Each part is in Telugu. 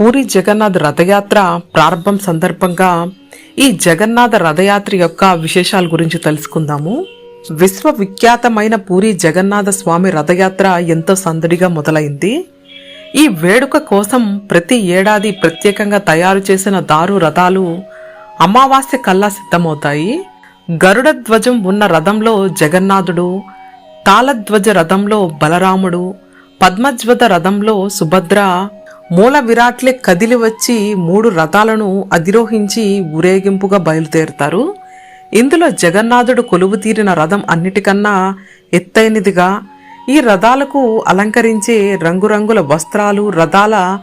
పూరి జగన్నాథ్ రథయాత్ర ప్రారంభం సందర్భంగా ఈ జగన్నాథ రథయాత్ర యొక్క విశేషాల గురించి తెలుసుకుందాము. విశ్వవిఖ్యాతమైన పూరి జగన్నాథ స్వామి రథయాత్ర ఎంతో సందడిగా మొదలైంది. ఈ వేడుక కోసం ప్రతి ఏడాది ప్రత్యేకంగా తయారు చేసిన దారు రథాలు అమావాస్య కల్లా సిద్ధమవుతాయి. గరుడ ధ్వజం ఉన్న రథంలో జగన్నాథుడు తాళధ్వజ రథంలో బలరాముడు పద్మధ్వజ రథంలో సుభద్ర మూల విరాట్లే కదిలి వచ్చి మూడు రథాలను అధిరోహించి ఊరేగింపుగా బయలుదేరుతారు. ఇందులో జగన్నాథుడు కొలువు తీరిన రథం అన్నిటికన్నా ఎత్తైనదిగా ఈ రథాలకు అలంకరించే రంగురంగుల వస్త్రాలు రథాల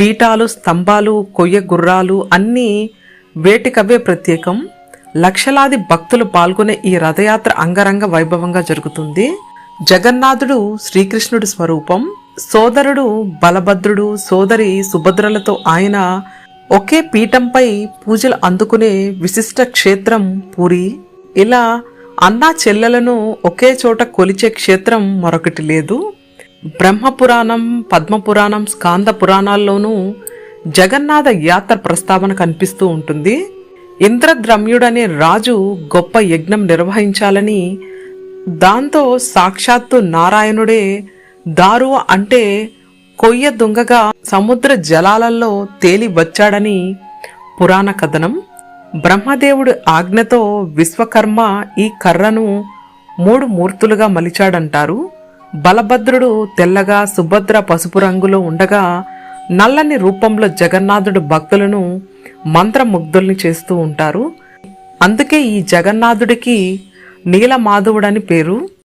పీఠాలు స్తంభాలు కొయ్య గుర్రాలు అన్నీ వేటికవే ప్రత్యేకం. లక్షలాది భక్తులు పాల్గొనే ఈ రథయాత్ర అంగరంగ వైభవంగా జరుగుతుంది. జగన్నాథుడు శ్రీకృష్ణుడి స్వరూపం. సోదరుడు బలభద్రుడు సోదరి సుభద్రలతో ఆయన ఒకే పీఠంపై పూజలు అందుకునే విశిష్ట క్షేత్రం పూరి. ఇలా అన్నా చెల్లెలను ఒకే చోట కొలిచే క్షేత్రం మరొకటి లేదు. బ్రహ్మపురాణం పద్మపురాణం స్కాంద పురాణాల్లోనూ జగన్నాథ యాత్ర ప్రస్తావన కనిపిస్తూ ఉంటుంది. ఇంద్రద్రమ్యుడనే రాజు గొప్ప యజ్ఞం నిర్వహించాలని దాంతో సాక్షాత్తు నారాయణుడే దారువ అంటే కొయ్య దుంగగా సముద్ర జలాలలో తేలి వచ్చాడని పురాణ కథనం. బ్రహ్మదేవుడి ఆజ్ఞతో విశ్వకర్మ ఈ కర్రను మూడు మూర్తులుగా మలిచాడంటారు. బలభద్రుడు తెల్లగా సుభద్ర పసుపు రంగులో ఉండగా నల్లని రూపంలో జగన్నాథుడు భక్తులను మంత్రముగ్ధుల్ని చేస్తూ ఉంటారు. అందుకే ఈ జగన్నాథుడికి నీలమాధవుడని పేరు.